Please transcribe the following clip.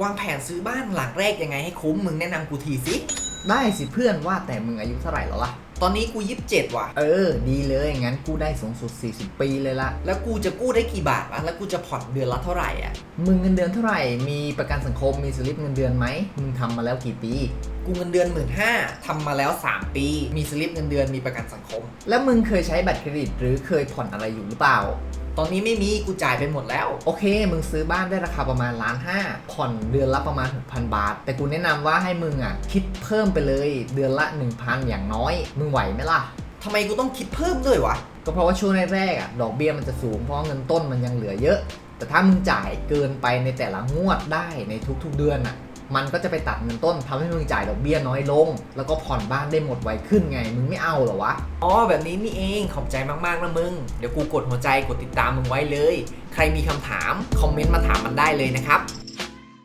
วางแผนซื้อบ้านหลังแรกยังไงให้คุ้มมึงแนะนำกูทีสิได้สิเพื่อนว่าแต่มึงอายุเท่าไหร่แล้วล่ะ ตอนนี้กูยิบเจ็ดว่ะ เออ ดีเลยงั้นกูได้สูงสุด 40 ปีเลยละ แล้วกูจะกู้ได้กี่บาทวะแล้วกูจะผ่อนเดือนละเท่าไหร่อะมึงเงินเดือนเท่าไหร่ มีประกันสังคมมีสลิปเงินเดือนไหมมึงทำมาแล้วกี่ปี กูเงินเดือนหมื่นห้าทำมาแล้ว 3 ปี มีสลิปเงินเดือนมีประกันสังคม แล้วมึงเคยใช้บัตรเครดิตหรือเคยผ่อนอะไรอยู่หรือเปล่า ตอนนี้ไม่มีกูจ่ายไปหมดแล้ว โอเค มึงซื้อบ้านได้ราคาประมาณล้านห้าผ่อนเดือนละประมาณ 6,000 บาท แต่กูแนะนำว่าให้มึงอะคิดเพิ่มไปเลยเดือนละ 1,000 อย่างน้อย มึงไหวไหมล่ะทำไมกูต้องคิดเพิ่มด้วยวะก็เพราะว่าช่วงแรกๆอะดอกเบี้ยมันจะสูงเพราะเงินต้นมันยังเหลือเยอะ แต่ถ้ามึงจ่ายเกินไปในแต่ละงวดได้ในทุกๆเดือนอะ มันก็จะไปตัดเงินต้นทำให้มึงจ่ายดอกเบี้ยน้อยลง แล้วก็ผ่อนบ้านได้หมดไวขึ้นไง มึงไม่เอาเหรอวะ อ๋อแบบนี้นี่เองขอบใจมากๆนะมึง เดี๋ยวกูกดหัวใจกดติดตามมึงไว้เลย ใครมีคำถาม คอมเมนต์มาถามมันได้เลยนะครับ